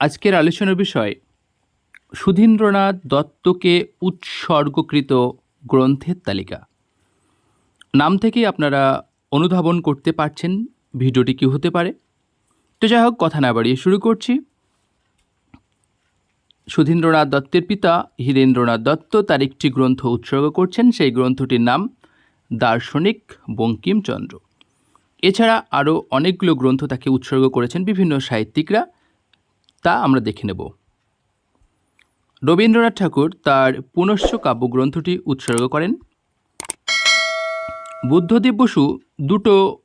আজকের আলোচনার বিষয়, সুধীন্দ্রনাথ দত্তকে উৎসর্গকৃত গ্রন্থের তালিকা। নাম থেকেই আপনারা অনুধাবন করতে পারছেন, ভিডিওটি কী হতে পারে। তো যাই হোক, কথা না বাড়িয়ে শুরু করছি। সুধীন্দ্রনাথ দত্তের পিতা হীরেন্দ্রনাথ দত্ত তার একটি গ্রন্থ উৎসর্গ করছেন, সেই গ্রন্থটির নাম দার্শনিক বঙ্কিমচন্দ্র। এছাড়া আরও অনেকগুলো গ্রন্থ তাকে উৎসর্গ করেছেন বিভিন্ন সাহিত্যিকরা। তা আমরা দেখে নেব। রবীন্দ্রনাথ ঠাকুর তার পুনশ্চ কাব্যগ্রন্থটি উৎসর্গ করেন। বুদ্ধদেব বসু দুটো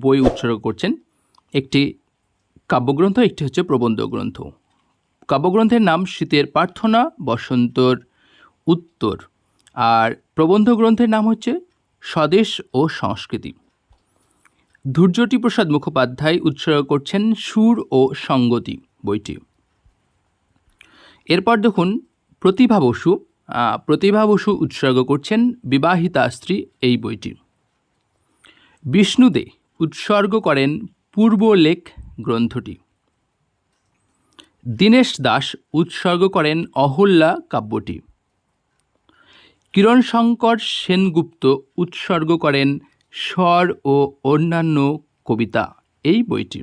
বই উৎসর্গ করছেন। একটি কাব্যগ্রন্থ, একটি হচ্ছে প্রবন্ধ গ্রন্থ। কাব্যগ্রন্থের নাম শীতের প্রার্থনা, বসন্তর উত্তর। আর প্রবন্ধ গ্রন্থের নাম হচ্ছে স্বদেশ ও সংস্কৃতি। ধৈর্যটি প্রসাদ মুখোপাধ্যায় উৎসর্গ করছেন সুর ও সঙ্গতি। বইটি। এরপর দেখুন, প্রতিভা বসু প্রতিভা বসু উৎসর্গ করছেন বিবাহিতা স্ত্রী এই বইটি। বিষ্ণুদে উৎসর্গ করেন পূর্বলেখ গ্রন্থটি। দীনেশ দাস উৎসর্গ করেন অহল্যা কাব্যটি। কিরণ শঙ্কর সেনগুপ্ত উৎসর্গ করেন স্বর ও অন্যান্য কবিতা এই বইটি।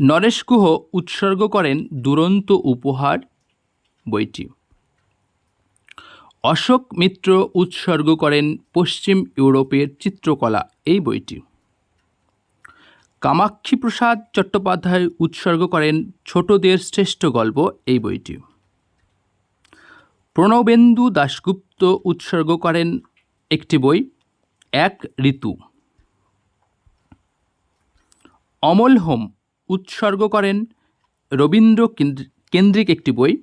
নরেশ গুহ উৎসর্গ করেন দুরন্ত উপহার বইটি। অশোক মিত্র উৎসর্গ করেন পশ্চিম ইউরোপের চিত্রকলা এই বইটি। কামাক্ষী প্রসাদ চট্টোপাধ্যায় উৎসর্গ করেন ছোটদের শ্রেষ্ঠ গল্প এই বইটি। প্রণবেন্দু দাশগুপ্ত উৎসর্গ করেন একটি বই, এক ঋতু। অমল হোম উৎসর্গ করেন রবীন্দ্র কেন্দ্র- কেন্দ্রিক একটি বই,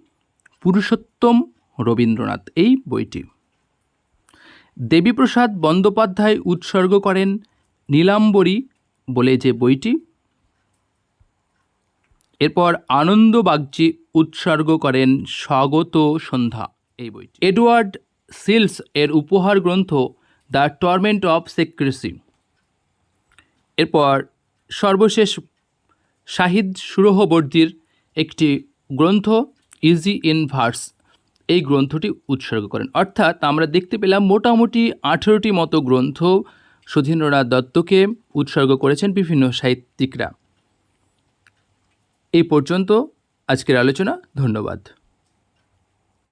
পুরুষোত্তম রবীন্দ্রনাথ। এই বইটি। দেবীপ্রসাদ বন্দ্যোপাধ্যায় উৎসর্গ করেন নীলাম্বরী বলে যে বইটি। এরপর আনন্দ বাগচি উৎসর্গ করেন স্বাগত সন্ধ্যা, এই বইটি। এডওয়ার্ড সিলস এর উপহার গ্রন্থ দ্য টর্মেন্ট অফ সেক্রেসি। এরপর সর্বশেষ শাহিদ সুরহবর্দীর একটি গ্রন্থ ইজি ইন ভার্স এই গ্রন্থটি উৎসর্গ করেন। অর্থাৎ আমরা দেখতে পেলাম মোটামুটি আঠেরোটি মতো গ্রন্থ সুধীন্দ্রনাথ দত্তকে উৎসর্গ করেছেন বিভিন্ন সাহিত্যিকরা। এই পর্যন্ত আজকের আলোচনা, ধন্যবাদ।